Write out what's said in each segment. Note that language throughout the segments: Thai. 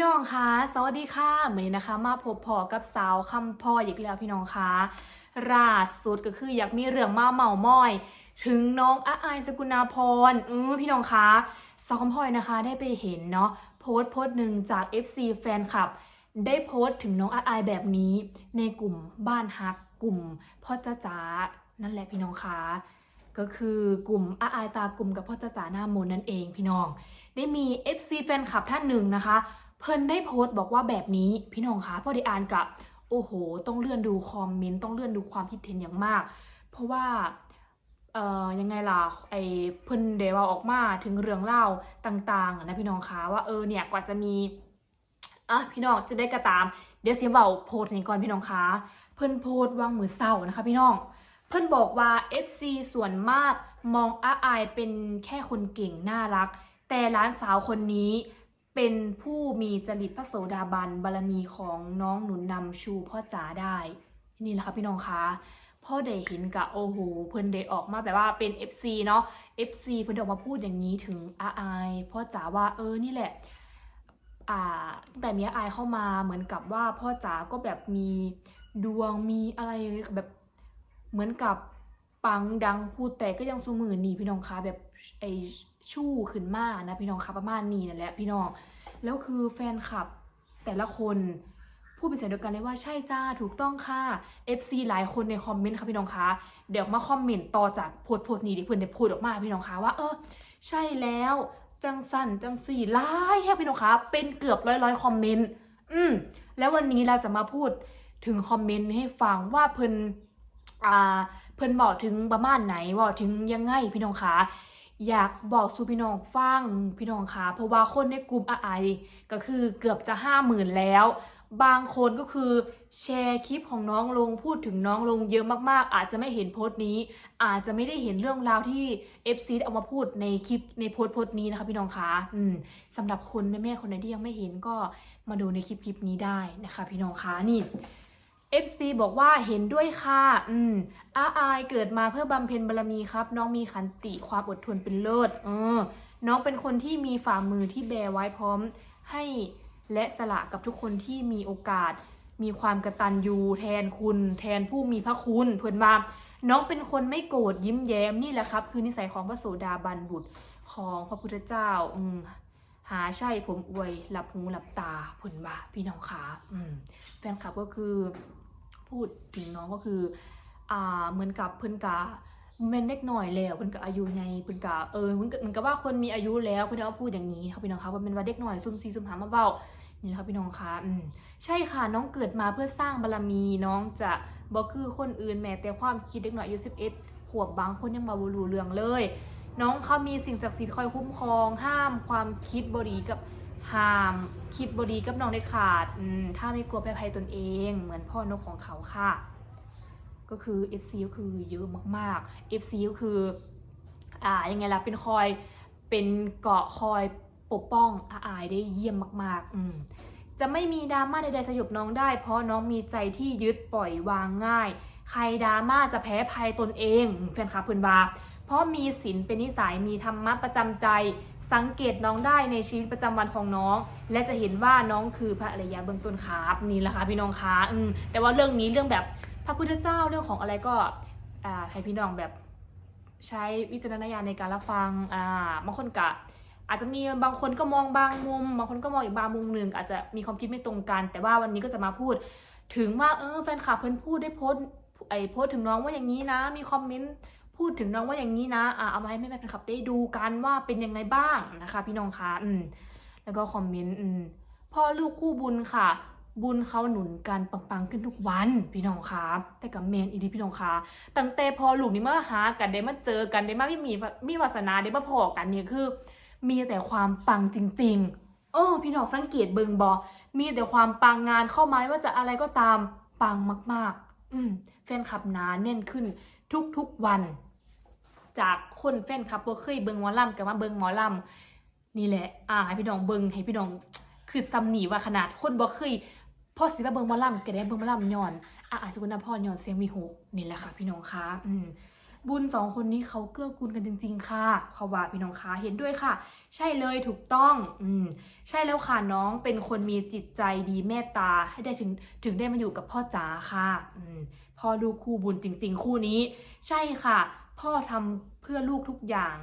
ี่น้องคะสวัสดีค่ะเหมือนนะคะ มาพบพอกับสาวคำพ่ออีกแล้วพี่น้องคะล่าสุดก็คืออยากมีเรื่องมาเมาม้อย ถึงน้องอาอายสกุณาพรเออพี่น้องคะสาวคำพ่อยนะคะได้ไปเห็นเนาะโพสต์โพสต์หนึ่งจาก FC แฟนคลับ ได้โพสต์ถึงน้องอาอายแบบนี้ ในกลุ่มบ้านฮักกลุ่มพ่อจ้าจ๋านั่นแหละพี่น้องคะก็คือกลุ่มอาอายตากลุ่มกับพ่อจ้าจ๋าหน้ามนนั่นเองพี่น้อง ได้มี FC แฟนคลับท่านหนึ่งนะคะ เพิ่นได้โพสต์บอกว่าแบบนี้พี่น้องคะพอได้อ่านกับโอ้โห ต้องเลื่อนดูคอมเมนต์ต้องเลื่อนดูความคิดเห็นอย่างมาก เพราะว่าเอ่อยังไงล่ะไอเพิ่นเดว่าออกมาถึงเรื่องเล่าต่างๆนะพี่น้องคะว่าเออเนี่ยกว่าจะมีอะพี่น้องจะได้กระตาม เดี๋ยวเสียเบาโพสต์นี้ก่อนพี่น้องคะเพิ่นโพสต์วางมือเศร้านะคะพี่น้อง เพิ่นบอกว่า FC ส่วนมากมองอาอายเป็นแค่คนเก่งน่ารัก แต่ร้านสาวคนนี้ เป็นผู้มีจริตพระโสดาบันบารมีของน้องหนุนนำชูพ่อจ๋าได้ นี่แหละค่ะพี่น้องคะพ่อได้เห็นกับโอ้โหเพิ่นได้ออกมาแบบว่าเป็น FC เนาะ FC เพิ่นออกมาพูดอย่างนี้ถึงอาอพ่อจ๋าว่าเออนี่แหละอ่าตั้งแต่มีอาอายเข้ามาเหมือนกับว่าพ่อจ๋าก็แบบมีดวงมีอะไรแบบเหมือนกับปังดังพูดแต่ก็ยังสูมือนี่พี่น้องคะแบบ ไอชู่ขึ้นมานะพี่น้องคะประมาณนี้นั่นแหละพี่น้อง แล้วคือแฟนคลับแต่ละคนพูดเป็นเสียงเดียวกันเลยว่าใช่จ้าถูกต้องค่ะ FC หลายคนในคอมเมนต์ค่ะพี่น้องคะเดี๋ยวมาคอมเมนต์ต่อจากโพสต์โพสต์นี้ที่เพื่อนได้พูดออกมาพี่น้องคะว่า เออ ใช่แล้วจังสันจังสี่ไล่แค่พี่น้องคะเป็นเกือบร้อยร้อยคอมเมนต์อืมแล้ววันนี้เราจะมาพูดถึงคอมเมนต์ให้ฟังว่าเพิ่นอ่าเพิ่นบอกถึงประมาณไหนบอกถึงยังไงพี่น้องคะ อยากบอกสู่พี่น้องฟังพี่น้องคะเพราะว่าคนในกลุ่มอไอก็คือเกือบจะห้าหมื่นแล้ว บางคนก็คือแชร์คลิปของน้องลงพูดถึงน้องลงเยอะมากๆ อาจจะไม่เห็นโพสต์นี้ อาจจะไม่ได้เห็นเรื่องราวที่ FC ได้เอามาพูดในคลิปในโพสต์โพสต์นี้นะคะพี่น้องคะอืมสำหรับคนแม่ๆคนไหนที่ยังไม่เห็นก็มาดูในคลิปคลิปนี้ได้นะคะ พี่น้องคะนี่ FC บอกว่าเห็นด้วยค่ะ อืมอาอายเกิดมาเพื่อบำเพ็ญบารมีครับ น้องมีขันติความอดทนเป็นเลิศ เออ น้องเป็นคนที่มีฝ่ามือที่แบไว้พร้อม ให้และสละกับทุกคนที่มีโอกาส มีความกระตันยูแทนคุณ แทนผู้มีพระคุณเพื่อนว่าน้องเป็นคนไม่โกรธยิ้มแย้มนี่แหละครับ คือนิสัยของพระโสดาบันบุตรของพระพุทธเจ้า อืมหาใช่ผมอวยหลับหูหลับตาเพื่อนว่าพี่น้องขาอืมแฟนคลับก็คือ พูดถึงน้องก็คืออ่าเหมือนกับเพิ่นกะเมนเด็กหน่อยแล้วเพิ่นกะอายุไงเพิ่นกะเออเหมือนกับว่าคนมีอายุแล้วเพิ่นก็พูดอย่างนี้ครับพี่น้องคะว่าเป็นว่าเด็กหน่อยซุ่มซีซุ่มหามาเบ้านี่ครับพี่น้องคะอืมใช่ค่ะน้องเกิดมาเพื่อสร้างบารมีน้องจะบ่คือคนอื่นแม้แต่ความคิดเด็กหน่อยอายุ11ขวบบางคนยังมาบ่รู้เรื่องเลย น้องเขามีสิ่งศักดิ์สิทธิ์คอยคุ้มครอง ห้ามความคิดบดีกับ ห้ามคิดบดีกับน้องได้ขาดถ้าไม่กลัวแพ้ภัยตนเอง เหมือนพ่อนกของเขาค่ะ ก็คือ FC ก็คือเยอะมากๆ FC ก็คืออ่ายังไงล่ะเป็นคอยเป็นเกาะคอยปกป้องอาอายได้เยี่ยมมากๆ อืมจะไม่มีดราม่าใดๆสยบน้องได้ เพราะน้องมีใจที่ยึดปล่อยวางง่าย ใครดราม่าจะแพ้ภัยตนเอง แฟนคลับเพื่อนบาเพราะมีศีลเป็นนิสัยมีธรรมะประจำใจ สังเกตน้องได้ในชีวิตประจำวันของน้อง และจะเห็นว่าน้องคือพระอริยะเบื้องต้นครับนี่แหละค่ะพี่น้องคะอืมแต่ว่าเรื่องนี้เรื่องแบบพระพุทธเจ้าเรื่องของอะไรก็อ่าให้พี่น้องแบบใช้วิจารณญาณในการรับฟังอ่าบางคนกะอาจจะมีบางคนก็มองบางมุม บางคนก็มองอีกบางมุมหนึ่งอาจจะมีความคิดไม่ตรงกัน แต่ว่าวันนี้ก็จะมาพูด ถึงว่าเออแฟนคลับเพิ่นพูดได้โพสต์ไอโพสต์ถึงน้องว่าอย่างนี้นะ มีคอมเมนต์ พูดถึงน้องว่าอย่างนี้นะอ่าเอามาให้แม่แฟนคลับได้ดูกันว่าเป็นยังไงบ้างนะคะ พี่น้องคะอืมแล้วก็คอมเมนต์อืมพ่อลูกคู่บุญค่ะ บุญเขาหนุนกันปังๆขึ้นทุกวันพี่น้องคะแต่กับแมนอีดีพี่น้องคะตั้งแต่พอลูกนี่มาหากันได้มาเจอกันได้มาไม่มีมีวาสนาได้มาพอกันเนี่ยคือ มีแต่ความปังจริงๆเออพี่น้องสังเกตเบิงบอมีแต่ความปังงานเข้ามาไม่ว่าจะอะไรก็ตามปังมาก ๆ อืมแฟนคลับหนาแน่นขึ้นทุกๆวัน จากคนแฟนคลับบ่เคยเบิงหมอลำกับมาเบิงหมอลำนี่แหละอ่าให้พี่น้องเบิงให้พี่น้องคือซ้ำหนีว่าขนาดคนบ่เคยพ่อสิมาเบิงหมอลำก็ได้เบิงหมอลำย้อนอ่าอาจจะคุณพ่อย้อนเสียงวีหกนี่แหละค่ะพี่น้องคะอืมบุญสองคนนี้เขาเกื้อกูลกันจริง ๆ ค่ะเขาว่าพี่น้องคะเห็นด้วยค่ะ ใช่เลยถูกต้อง อืมใช่แล้วค่ะน้องเป็นคนมีจิตใจดีเมตตาให้ได้ถึงถึงได้มาอยู่กับพ่อจ๋าค่ะ อืมพ่อลูกคู่บุญจริง ๆ คู่นี้ ใช่ค่ะ พ่อทำเพื่อลูกทุกอย่าง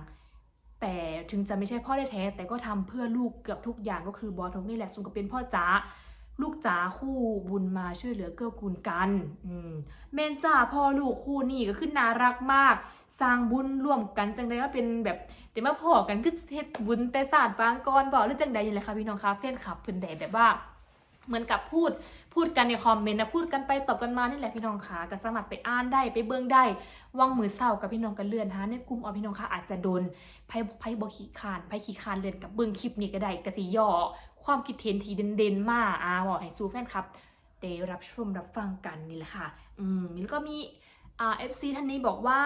แต่ถึงจะไม่ใช่พ่อแท้แต่ก็ทำเพื่อลูกเกือบทุกอย่างก็คือบอทงนี่แหละส่วนก็เป็นพ่อจ๋าลูกจ๋าคู่บุญมาช่วยเหลือเกื้อกูลกันอืมแม่นจ้าพ่อลูกคู่นี่ก็ขึ้นน่ารักมาก สร้างบุญร่วมกันจังใดก็เป็นแบบเดี๋ยวมาพอกันคือเฮ็ดบุญแต่ศาสตร์บางกรบอกหรือจังใดนี่แหละค่ะพี่น้องคะแฟนคลับเพิ่นได้แบบว่า เหมือนกับพูด พูดกันในคอมเมนต์นะพูดกันไปตอบกันมานี่แหละพี่น้องคะก็สามารถไปอ่านได้ไปเบิ่งได้ว่างมือเศร้ากับพี่น้องกันเลื่อนหาในกลุ่มเอพี่น้องคะอาจจะโดนไพ่ไพ่บอขี้คานไพ่ขี้คานเลื่อนกับเบิ่งคลิปนี้ก็ได้กะสิย่อความคิดเห็นที่เด่นๆ มาอ่าบอกให้สู่แฟนคลับได้รับชมรับฟังกันนี่แหละค่ะอืมแล้วก็มีอ่า FC ท่านนี้บอกว่า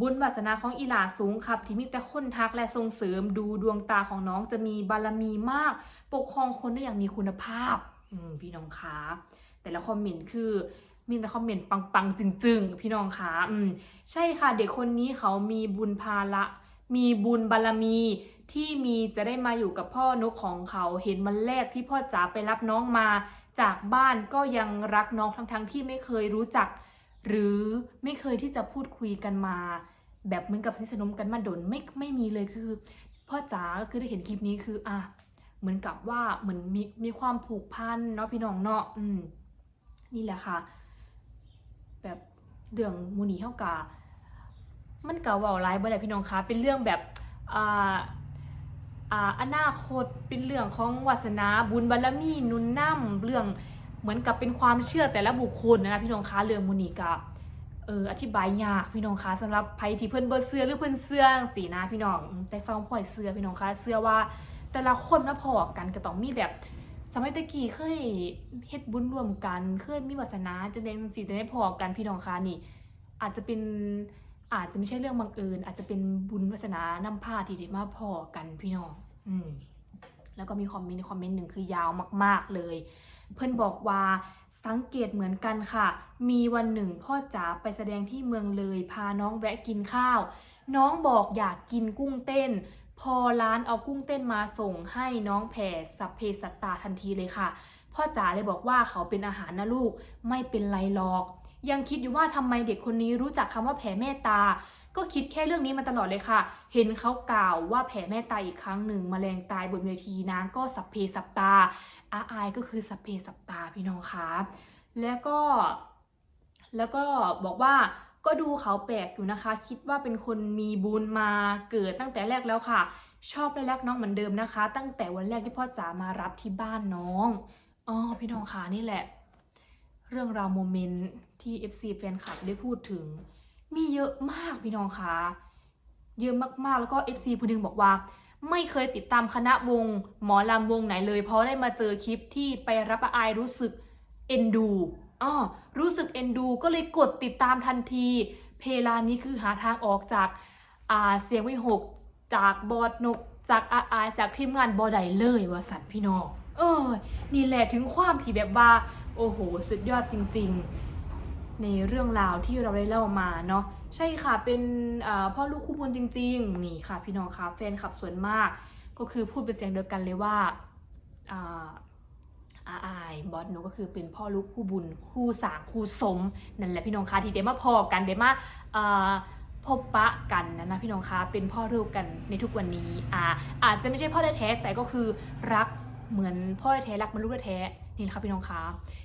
บุญวาสนาของอีหลาสูงครับ ที่มีแต่คนทักและส่งเสริมดูดวงตาของน้องจะมีบารมีมาก ปกครองคนได้อย่างมีคุณภาพ พี่น้องคะแต่ละคอมเมนต์คือมีแต่คอมเมนต์ปังๆจึงๆ พี่น้องคะอืมใช่ค่ะ เด็กคนนี้เขามีบุญภาระมีบุญบารมีที่มีจะได้มาอยู่กับพ่อนกของเขาเห็นมันแรกที่พ่อจ๋าไปรับน้องมา จากบ้านก็ยังรักน้องทั้งๆที่ไม่เคยรู้จัก หรือไม่เคยที่จะพูดคุยกันมา แบบเหมือนกับที่สนมกันมาดนไม่ไม่มีเลยคือ พ่อจ๋าก็คือได้เห็นคลิปนี้คืออะ เหมือนกับว่าเหมือนมีมีความผูกพันเนาะพี่น้องเนาะอืมนี่แหละค่ะ แบบเรื่องมูนีเฮากามันกะเว่าหลายบ่ได้พี่น้องคะเป็นเรื่องแบบอ่าอ่าอนาคตเป็นเรื่องของวาสนาบุญบารมีนุนนำเรื่องเหมือนกับเป็นความเชื่อแต่ละบุคคลนะพี่น้องคะเรื่องมูนีกะเอออธิบายยากพี่น้องคะสำหรับไผที่เพิ่นเบ่เชื่อหรือเพิ่นเชื่อสีนะพี่น้องแต่ซองพ่อยเชื่อพี่น้องคะเชื่อว่า แต่ละคนมาพอกันก็ต้องมีแบบสมัยตะกี้เคยเฮ็ดบุญร่วมกัน เคยมีวาสนาจะได้สิจะได้พอกันพี่น้องคะนี่ อาจจะเป็นอาจจะไม่ใช่เรื่องบังเอิญอาจจะเป็นบุญวาสนานำพาที่ได้มาพอกันพี่น้อง อืมแล้วก็มีคอมเมนต์คอมเมนต์หนึ่งคือยาวมาก ๆเลย เพื่อนบอกว่าสังเกตเหมือนกันค่ะ มีวันหนึ่งพ่อจ๋าไปแสดงที่เมืองเลย พาน้องแวะกินข้าว น้องบอกอยากกินกุ้งเต้น พอร้านเอากุ้งเต้นมาส่งให้น้องแผ่สัพเพสัตตาทันทีเลยค่ะ พ่อจ๋าเลยบอกว่าเขาเป็นอาหารนะลูกไม่เป็นไรหรอก ยังคิดอยู่ว่าทำไมเด็กคนนี้รู้จักคำว่าแผ่เมตตา ก็คิดแค่เรื่องนี้มาตลอดเลยค่ะ เห็นเขากล่าวว่าแผ่เมตตาอีกครั้งหนึ่งมแมลงตายบนเวทีนางก็สัพเพสัตตาอาอายก็คือสัพเพสัตตาพี่น้องคะแล้วก็ แล้วก็บอกว่า ก็ดูเขาแปลกอยู่นะคะ คิดว่าเป็นคนมีบุญมาเกิดตั้งแต่แรกแล้วค่ะ ชอบและรักน้องเหมือนเดิมนะคะ ตั้งแต่วันแรกที่พ่อจ๋ามารับที่บ้านน้องอ๋อพี่น้องคะนี่แหละ เรื่องราวโมเมนต์ที่ FC แฟนคลับได้พูดถึง มีเยอะมากพี่น้องคะเยอะมากๆแล้วก็ FC ผู้หนึงบอกว่าไม่เคยติดตามคณะวงหมอลำวงไหนเลย เพราะได้มาเจอคลิปที่ไปรับอายรู้สึกเอ็นดู อ๋อรู้สึกเอ็นดูก็เลยกดติดตามทันที เพลานี้คือหาทางออกจากอ่าเสียงวิหกจากบอดนกจากอาอาจากทีมงานบอไดเลยว่าสัตว์พี่น้องเออ นี่แหละถึงความที่แบบว่า โอ้โห สุดยอดจริง ๆ ในเรื่องราวที่เราได้เล่ามาเนาะใช่ค่ะเป็นพ่อลูกคู่บุญจริง ๆ นี่ค่ะ พี่น้องคะแฟนคลับส่วนมาก ก็คือพูดเป็นเสียงเดียวกันเลยว่า อาอาอายบอสหนูก็คือเป็นพ่อลูกคู่บุญคู่สางคู่สมนั่นแหละพี่น้องคะที่เดมาพอกันเดมาอ่าพบปะกันนะนะพี่น้องคะเป็นพ่อลูกกันในทุกวันนี้อ่าอาจจะไม่ใช่พ่อแท้แต่ก็คือรักเหมือนพ่อแท้รักเหมันลูกแท้นี่แหละคะพี่น้องคะ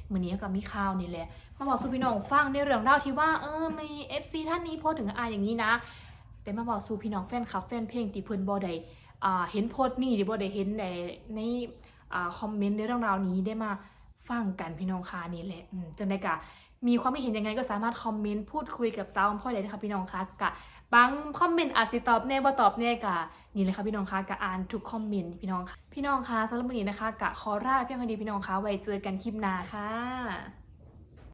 เหมือนนี้กับมีข่าวนี่แหละมาบอกสู่พี่น้องฟังในเรื่องเล่าที่ว่าเออมีเอฟซีท่านนี้โพสถึงอาอย่างนี้นะแต่มาบอกสู่พี่น้องแฟนคลับแฟนเพลงที่เพิ่นบ่ได้เห็นโพสต์นี่หรือบ่ได้เห็นในใน คอมเมนต์ในเรื่องราวนี้ได้มาฟังกันพี่น้องคะนี่แหละจังได้กะมีความคิดเห็นยังไงก็สามารถคอมเมนต์พูดคุยกับสาวพ่อได้นะค่ะพี่น้องคะกะบางคอมเมนต์อาจสิตอบแน่บ่ตอบแน่กะนี่เลยค่ะพี่น้องคะกะอ่านทุกคอมเมนต์พี่น้องค่ะพี่น้องคะสำหรับวันนี้นะคะกะขอลาเพียงคดีพี่น้องคะไว้เจอกันคลิปหน้าค่ะ